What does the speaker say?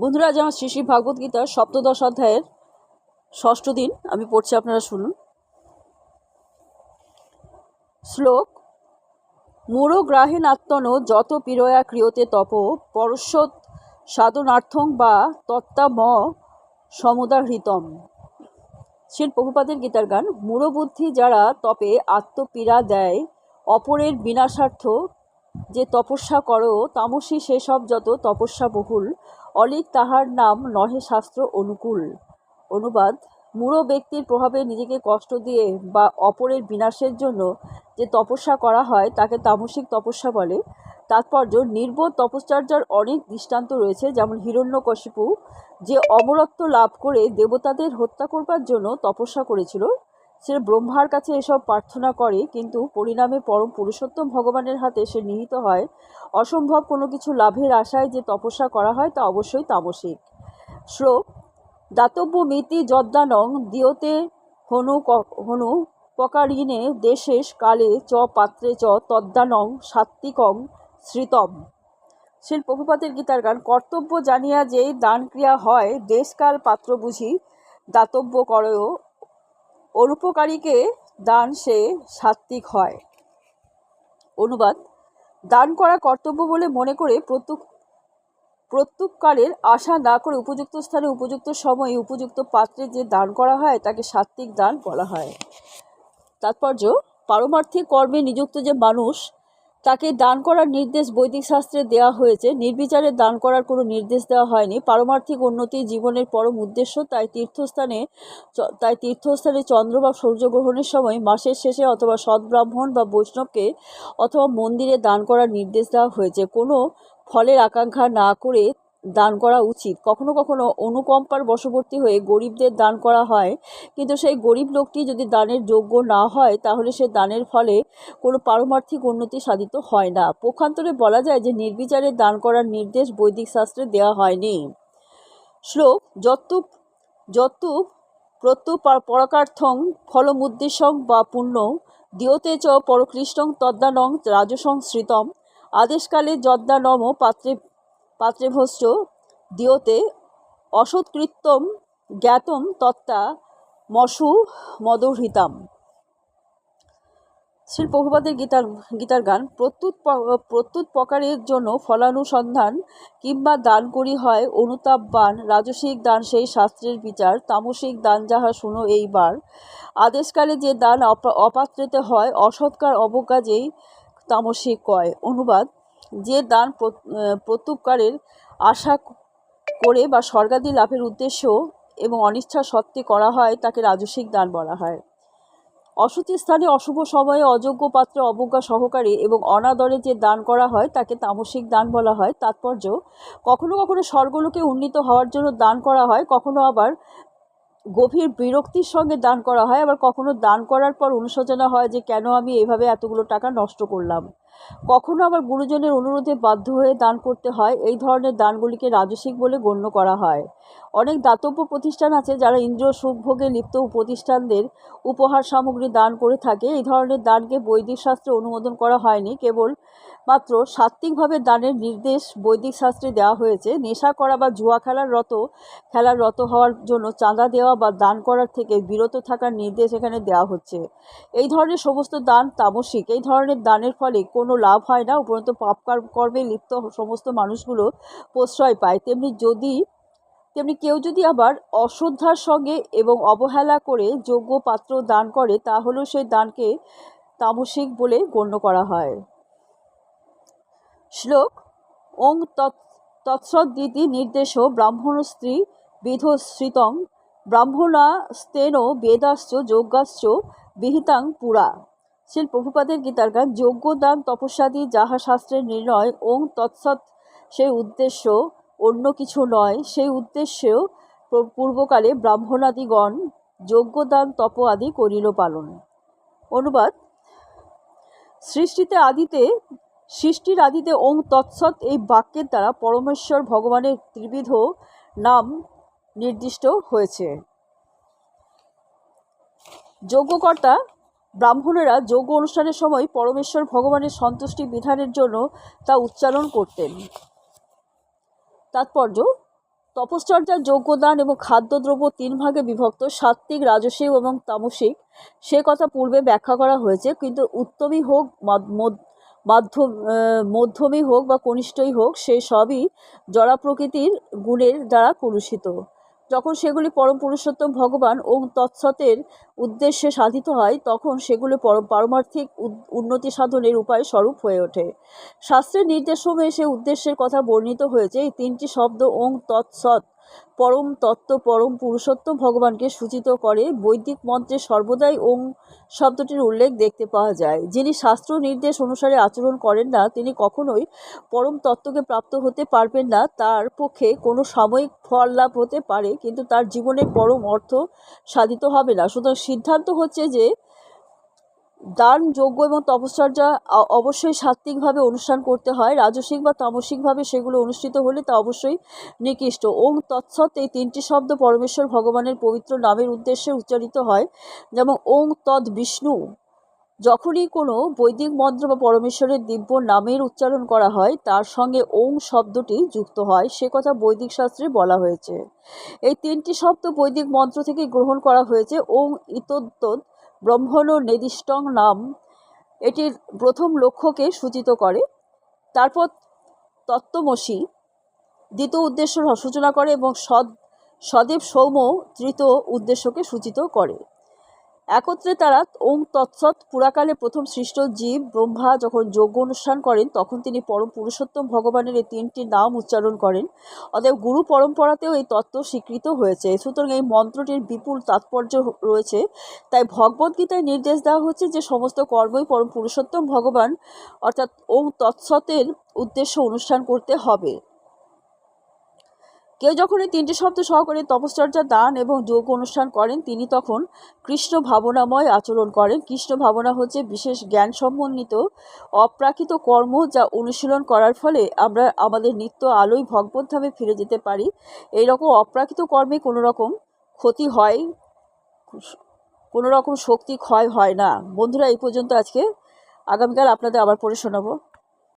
বন্ধুরা, আজ আমার শ্রী শ্রী ভাগবত গীতার সপ্তদশ অধ্যায়ের ষষ্ঠ দিন। আমি পড়ছি, আপনারা শুনুন। শ্লোক মূঢ়গ্রাহীনাত্মন যত পীড়য়া ক্রিয়তে তপ পরশ্বত সাধনার্থং বা তত্ত্বাম সমুদাহৃতম। শিল প্রভুপাদের গীতার গান, মূঢ়বুদ্ধি যারা তপে আত্মপীড়া দেয়, অপরের বিনাশার্থ যে তপস্যা করো, তামসী সেসব যত তপস্যা বহুল, অলিক তাহার নাম নহে শাস্ত্র অনুকূল। অনুবাদ, মূঢ় ব্যক্তির প্রভাবে নিজেকে কষ্ট দিয়ে বা অপরের বিনাশের জন্য যে তপস্যা করা হয়, তাকে তামসিক তপস্যা বলে। তাৎপর্য, নির্বোধ তপশ্চর্যার অনেক দৃষ্টান্ত রয়েছে, যেমন হিরণ্যকশিপু, যে অমরত্ব লাভ করে দেবতাদের হত্যা করবার জন্য তপস্যা করেছিল। সে ব্রহ্মার কাছে এসব প্রার্থনা করে, কিন্তু পরিণামে পরম পুরুষোত্তম ভগবানের হাতে সে নিহিত হয়। অসম্ভব কোনো কিছু লাভের আশায় যে তপস্যা করা হয় তা অবশ্যই তামসিক। শ্লোক দাতব্য মিতি যদ্দানং দিয়তে হনু হনু পকারিনে দেশেশ কালে চ পাত্রে চ তদ্দানং সাত্বিকং শ্রিতম শিল প্রভুপাতের গীতার গান, কর্তব্য জানিয়া যে দান ক্রিয়া হয়, দেশকাল পাত্র বুঝি, দাতব্য করয় অনুপকারীকে দান সে সাত্বিক হয়। অনুবাদ, দান করা কর্তব্য বলে মনে করে প্রত্যুক, প্রত্যুপকারের আশা না করে উপযুক্ত স্থানে উপযুক্ত সময়ে উপযুক্ত পাত্রে যে দান করা হয়, তাকে সাত্ত্বিক দান বলা হয়। তাৎপর্য, পারমার্থিক কর্মে নিযুক্ত যে মানুষ তাকে দান করার নির্দেশ বৈদিক শাস্ত্রে দেওয়া হয়েছে। নির্বিচারে দান করার কোনো নির্দেশ দেওয়া হয়নি। পারমার্থিক উন্নতি জীবনের পরম উদ্দেশ্য, তাই তীর্থস্থানে তাই তীর্থস্থানে চন্দ্র বা সূর্যগ্রহণের সময় মাসের শেষে অথবা সদ্ব্রাহ্মণ বা বৈষ্ণবকে অথবা মন্দিরে দান করার নির্দেশ দেওয়া হয়েছে। কোনো ফলের আকাঙ্ক্ষা না করে দান করা উচিত। কখনো কখনো অনুকম্পার বশবর্তী হয়ে গরিবদের দান করা হয়। কিন্তু সেই গরিব লোকটি যদি দানের যোগ্য না হয়, তাহলে সে দানের ফলে কোনো পারমার্থিক উন্নতি সাধিত হয় না। পক্ষান্তরে বলা যায় যে, নির্বিচারে দান করার নির্দেশ বৈদিক শাস্ত্রে দেওয়া হয়নি। শ্লোক, যত্তু যত্তু প্রত্যু পরাকার্থং ফলমুদ্দেশ্যং বা পুণ্য দিয়তে চ পরকৃষ্টং তদ্দানং রাজসং শ্রিতম আদেশকালে যদ্দানম পাত্রে পাত্রে ভস্য দিয়তে অসৎকৃত্যম জ্ঞাতম তত্ত্বা মশু মদহৃতাম। শ্রী প্রভুপাদের গীতার গীতার গান প্রত্যুত প্রত্যুত প্রকারের জন্য ফলানুসন্ধান কিংবা দান করি হয় অনুতাপবান, রাজসিক দান সেই শাস্ত্রের বিচার, তামসিক দান যাহা শুনো এইবার। আদেশকালে যে দান অপা- অপাত্রেতে হয়, অসৎকার অবজ্ঞা তামসিক কয়। অনুবাদ যে দান প্রত্যুপকারের আশা করে বা স্বর্গাদি লাভের উদ্দেশ্য এবং অনিচ্ছা সত্ত্বে করা হয়, তাকে রাজসিক দান বলা হয়। অসুচি স্থানে অশুভ সময়ে অযোগ্য পাত্রে অবজ্ঞা সহকারে এবং অনাদরে যে দান করা হয়, তাকে তামসিক দান বলা হয়। তাৎপর্য, কখনো কখনো স্বর্গলোকে উন্নীত হওয়ার জন্য দান করা হয়, কখনো আবার গভীর বিরক্তির সঙ্গে দান করা হয়, আবার কখনো দান করার পর অনুশোচনা হয় যে, কেন আমি এভাবে এতগুলো টাকা নষ্ট করলাম? কখনো আবার গুরুজনের অনুরোধে বাধ্য হয়ে দান করতে হয়, এই ধরনের দানগুলিকে রাজসিক বলে গণ্য করা হয়। অনেক দাতব্য প্রতিষ্ঠান আছে যারা ইন্দ্র সুখভোগে লিপ্ত প্রতিষ্ঠানদের উপহার সামগ্রী দান করে থাকে। এই ধরনের দানকে বৈদিক শাস্ত্রে অনুমোদন করা হয়নি। কেবল মাত্র সাত্ত্বিকভাবে দানের নির্দেশ বৈদিক শাস্ত্রে দেওয়া হয়েছে। নেশা করা বা জুয়া খেলার রত খেলার রত হওয়ার জন্য চাঁদা দেওয়া বা দান করার থেকে বিরত থাকার নির্দেশ এখানে দেওয়া হচ্ছে। এই ধরনের সমস্ত দান তামসিক। এই ধরনের দানের ফলে কোনো লাভ হয় না, উপরন্ত পাপ কর- কর্মে লিপ্ত সমস্ত মানুষগুলো প্রশ্রয় পায়। তেমনি যদি, তেমনি কেউ যদি আবার অশ্রদ্ধার সঙ্গে এবং অবহেলা করে যোগ্য পাত্র দান করে, তাহলেও সেই দানকে তামসিক বলে গণ্য করা হয়। শ্লোক, ওং তৎ, তৎসদ্দিতি নির্দেশ ব্রাহ্মণ স্ত্রী বিধশ্রিতং ব্রাহ্মণা স্তেন বেদাশ্চ যজ্ঞাশ্চ বিহিতাং পুরা। শিল প্রভুপাদের গীতার গান যজ্ঞ দান তপস্যাদি যাহা শাস্ত্রের নির্ণয়, ওং তৎসৎ সেই উদ্দেশ্য অন্য কিছু নয়। সেই উদ্দেশ্যেও পূ- পূর্বকালে ব্রাহ্মণাদিগণ যজ্ঞদান তপ আদি করিল পালন। অনুবাদ, সৃষ্টিতে আদিতে সৃষ্টির আদিতে ওং তৎসৎ এই বাক্যের দ্বারা পরমেশ্বর ভগবানের ত্রিবিধ নাম নির্দিষ্ট হয়েছে। যজ্ঞকর্তা ব্রাহ্মণেরা যজ্ঞ অনুষ্ঠানের সময় পরমেশ্বর ভগবানের সন্তুষ্টি বিধানের জন্য তা উচ্চারণ করতেন। তাৎপর্য তপশ্চর্যার যোগ্যদান এবং খাদ্যদ্রব্য তিন ভাগে বিভক্ত, সাত্ত্বিক রাজসিক এবং তামসিক। সে কথা পূর্বে ব্যাখ্যা করা হয়েছে, কিন্তু উত্তমই হোক মাধ্যম মধ্যমই হোক বা কনিষ্ঠই হোক, সে সবই জড়া প্রকৃতির গুণের দ্বারা কলুষিত যখন সেগুলি পরম পুরুষোত্তম ভগবান ও তৎসতের উদ্দেশ্যে সাধিত হয়, তখন সেগুলি পরম পারমার্থিক উন্নতি সাধনের উপায় স্বরূপ হয়ে ওঠে। শাস্ত্রের নির্দেশসমূহে সে উদ্দেশ্যের কথা বর্ণিত হয়েছে। এই তিনটি শব্দ ওং তৎসৎ পরম তত্ত্ব, পরম পুরুষোত্তম ভগবানকে সূচিত করে বৈদিক মন্ত্রে সর্বদাই ওং শব্দটির উল্লেখ দেখতে পাওয়া যায়। যিনি শাস্ত্র নির্দেশ অনুসারে আচরণ করেন না, তিনি কখনোই পরম তত্ত্বকে প্রাপ্ত হতে পারবেন না। তার পক্ষে কোনো সাময়িক ফল লাভ হতে পারে, কিন্তু তার জীবনে পরম অর্থ সাধিত হবে না। সুতরাং সিদ্ধান্ত হচ্ছে যে দান যজ্ঞ এবং তপশ্চর্যা অবশ্যই সাত্ত্বিকভাবে অনুষ্ঠান করতে হয়। রাজসিক বা তামসিকভাবে সেগুলো অনুষ্ঠিত হলে তা অবশ্যই নিকৃষ্ট। ওং তৎসৎ এই তিনটি শব্দ পরমেশ্বর ভগবানের পবিত্র নামের উদ্দেশ্যে উচ্চারিত হয়। যেমন ওং তৎ বিষ্ণু। যখনই কোনো বৈদিক মন্ত্র বা পরমেশ্বরের দিব্য নামের উচ্চারণ করা হয়, তার সঙ্গে ওং শব্দটি যুক্ত হয়। সে কথা বৈদিক শাস্ত্রে বলা হয়েছে। এই তিনটি শব্দ বৈদিক মন্ত্র থেকে গ্রহণ করা হয়েছে। ওং ইতোত্তদ ব্রহ্মণ নির্দিষ্টং নাম। এটির প্রথম লক্ষ্যকে সূচিত করে। তারপর তত্ত্বমসি দ্বিতীয় উদ্দেশ্য সূচনা করে এবং সদ সদেব সৌম তৃতীয় উদ্দেশ্যকে সূচিত করে। একত্রে তারা ওম তৎসৎ পুরাকালে প্রথম সৃষ্ট জীব ব্রহ্মা যখন যজ্ঞ অনুষ্ঠান করেন, তখন তিনি পরম পুরুষোত্তম ভগবানের এই তিনটি নাম উচ্চারণ করেন। অতএব গুরু পরম্পরাতেও এই তত্ত্ব স্বীকৃত হয়েছে। সুতরাং এই মন্ত্রটির বিপুল তাৎপর্য রয়েছে। তাই ভগবদ্গীতায় নির্দেশ দেওয়া হচ্ছে যে সমস্ত কর্মই পরম পুরুষোত্তম ভগবান, অর্থাৎ ওম তৎসতের উদ্দেশ্য অনুষ্ঠান করতে হবে। কেউ যখন এই তিনটি শব্দ সহকারে তপশ্চর্যা দান এবং যোগ অনুষ্ঠান করেন, তিনি তখন কৃষ্ণ ভাবনাময় আচরণ করেন। কৃষ্ণ ভাবনা হচ্ছে বিশেষ জ্ঞান সমন্বিত অপ্রাকৃত কর্ম যা অনুশীলন করার ফলে আমরা আমাদের নিত্য আলোয় ভগবদ্ধামে ফিরে যেতে পারি। এই রকম অপ্রাকৃত কর্মে কোনো রকম ক্ষতি হয় কোনো রকম শক্তি ক্ষয় হয় না। বন্ধুরা, এই পর্যন্ত আজকে। আগামীকাল আপনাদের আবার পড়ে শোনাবো।